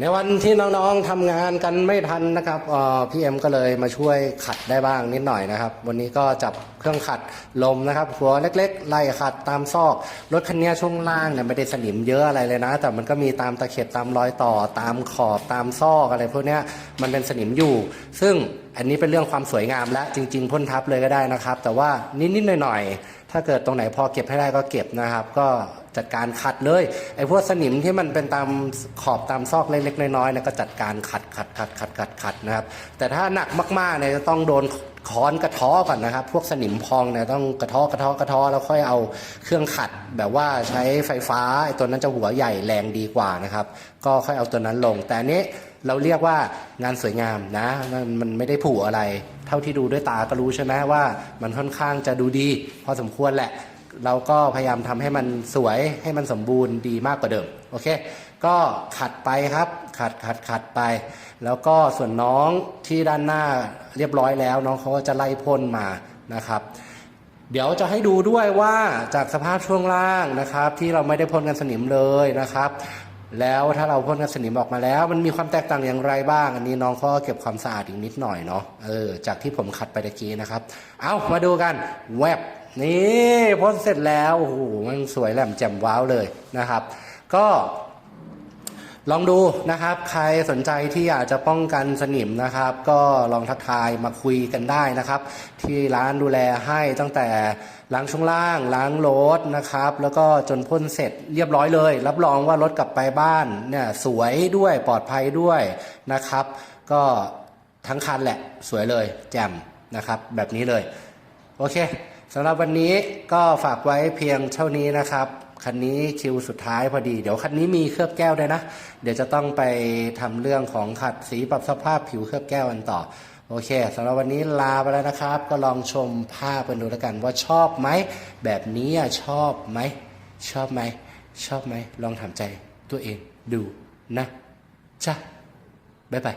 ในวันที่น้องๆทำงานกันไม่ทันนะครับพี่เอ็มก็เลยมาช่วยขัดได้บ้างนิดหน่อยนะครับ วันนี้ก็จับ เครื่องขัดลมนะครับหัวเล็กๆไล่ขัดตามซอกรถคันนี้ช่วงล่างเนี่ยไม่ได้สนิมเยอะอะไรเลยนะ แต่มันก็มีตามตะเข็บตามรอยต่อตามขอบตามซอกอะไรพวกเนี้ยมันเป็นสนิมอยู่ ซึ่งอันนี้เป็นเรื่องความสวยงามและจริง ๆ พ่นทับเลยก็ได้นะครับ แต่ว่านิดๆหน่อยๆถ้าเกิดตรงไหนพอเก็บให้ได้ก็เก็บนะครับ ก็จัดการขัดเลยไอ้พวกสนิมที่มันเป็นตามขอบตามซอกเล็กๆน้อยๆนี่ยก็จัดการขัดขัดขัดขัดขัดขัดนะครับ แต่ถ้าหนักมากๆเนี่ยจะต้องโดน ค้อนกระท้อก่อนนะครับ พวกสนิมพองเนี่ยต้องกระท้อกระท้อกระท้อแล้วค่อยเอาเครื่องขัด แบบว่าใช้ไฟฟ้าไอ้ตัวนั้นจะหัวใหญ่แรงดีกว่านะครับ ก็ค่อยเอาตัวนั้นลง แต่อันนี้เราเรียกว่างานสวยงามนะ มันมันไม่ได้ผูอะไร เท่าที่ดูด้วยตาก็รู้ใช่ไหมว่า มันค่อนข้างจะดูดี พอสมควรแหละ เราก็พยายามทำให้มันสวยให้มันสมบูรณ์ดีมากกว่าเดิมโอเค ก็ขัดไปครับขัดขัดขัดไป แล้วก็ส่วนน้องที่ด้านหน้าเรียบร้อยแล้ว น้องเขาก็จะไล่พ่นมานะครับ เดี๋ยวจะให้ดูด้วยว่าจากสภาพช่วงล่างนะครับ ที่เราไม่ได้พ่นกันสนิมเลยนะครับ แล้วถ้าเราพ่นกันสนิมออกมาแล้ว มันมีความแตกต่างอย่างไรบ้าง อันนี้น้องก็เก็บความสะอาดอีกนิดหน่อยเนาะเออจากที่ผมขัดไปตะกี้นะครับ เอามาดูกันแวบ นี่พ่นเสร็จแล้วโอ้โหมันสวยแหลมแจ่มว้าวเลยนะครับ ก็ลองดูนะครับ ใครสนใจที่อยากจะป้องกันสนิมนะครับ ก็ลองทักทายมาคุยกันได้นะครับ ที่ร้านดูแลให้ตั้งแต่ล้างช่วงล่าง ล้างรถนะครับ แล้วก็จนพ่นเสร็จเรียบร้อยเลย รับรองว่ารถกลับไปบ้านเนี่ยสวยด้วยปลอดภัยด้วยนะครับ ก็ทั้งคันแหละสวยเลยแจ่มนะครับ แบบนี้เลย โอเค สำหรับวันนี้ก็ฝากไว้เพียงเท่านี้นะครับคันนี้คิวสุดท้ายพอดี เดี๋ยวคันนี้มีเคลือบแก้วด้วยนะ เดี๋ยวจะต้องไปทำเรื่องของขัดสีปรับสภาพผิวเคลือบแก้วกันต่อ โอเคสำหรับวันนี้ลาไปแล้วนะครับ ก็ลองชมภาพกันดูแล้วกันว่าชอบไหม แบบนี้อะชอบไหม ชอบไหม ชอบไหม ลองถามใจตัวเองดูนะจ้ะบ๊ายบาย